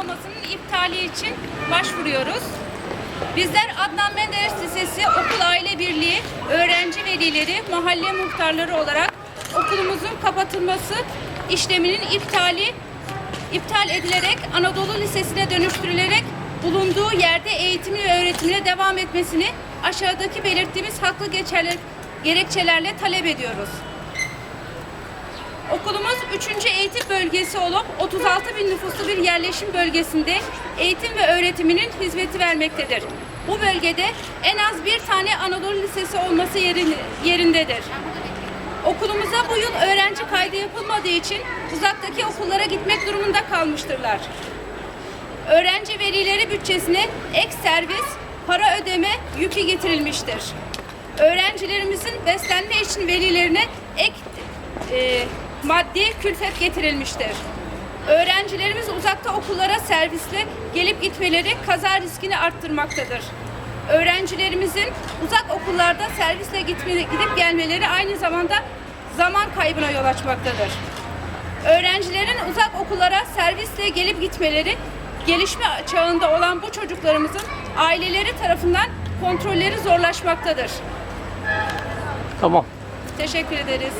uygulamasının iptali için başvuruyoruz. Bizler Adnan Menderes Lisesi Okul Aile Birliği öğrenci velileri, mahalle muhtarları olarak okulumuzun kapatılması işleminin iptali iptal edilerek Anadolu Lisesi'ne dönüştürülerek bulunduğu yerde eğitimi ve öğretimine devam etmesini aşağıdaki belirttiğimiz haklı geçerli gerekçelerle talep ediyoruz. Okulumuz 3. eğitim bölgesi olup 36 bin nüfuslu bir yerleşim bölgesinde eğitim ve öğretiminin hizmeti vermektedir. Bu bölgede en az bir tane Anadolu Lisesi olması yerin- yerindedir. Okulumuza bu yıl öğrenci kaydı yapılmadığı için uzaktaki okullara gitmek durumunda kalmıştırlar. Öğrenci velileri bütçesine ek servis, para ödeme yükü getirilmiştir. Öğrencilerimizin beslenme için velilerine ek e, maddi külfet getirilmiştir. Öğrencilerimiz uzakta okullara servisle gelip gitmeleri kaza riskini arttırmaktadır. Öğrencilerimizin uzak okullarda servisle gidip gelmeleri aynı zamanda zaman kaybına yol açmaktadır. Öğrencilerin uzak okullara servisle gelip gitmeleri gelişme çağında olan bu çocuklarımızın aileleri tarafından kontrolleri zorlaşmaktadır. Tamam. Teşekkür ederiz.